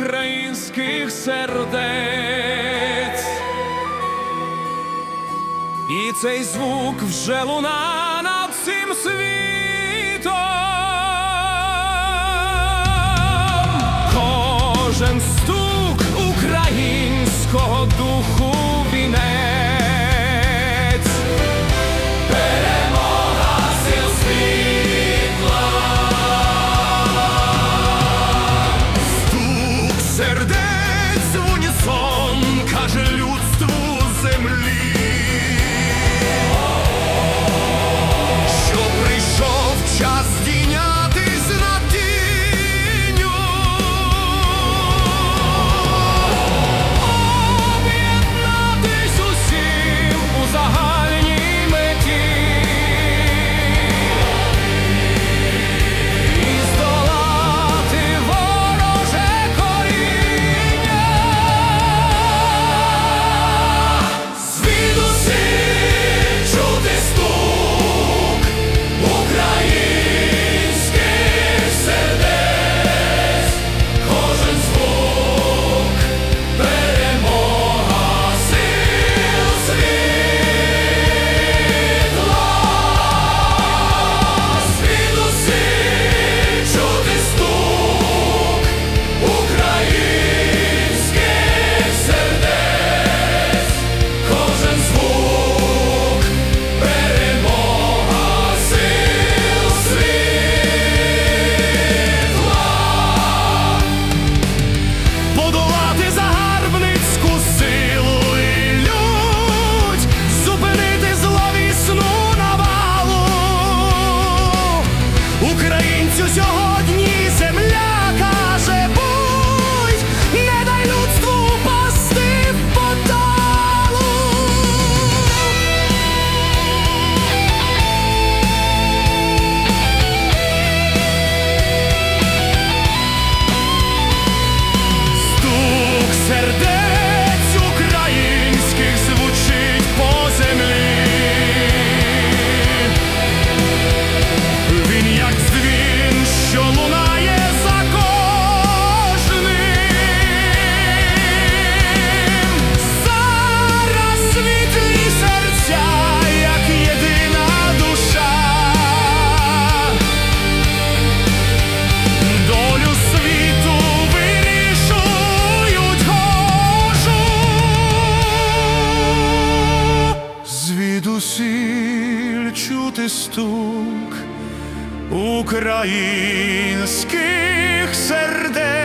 українських сердець, і цей звук вже луна над всім світом, кожен стук українського духу. українцю сьогодні земля. звідусіль чути стук українських сердець.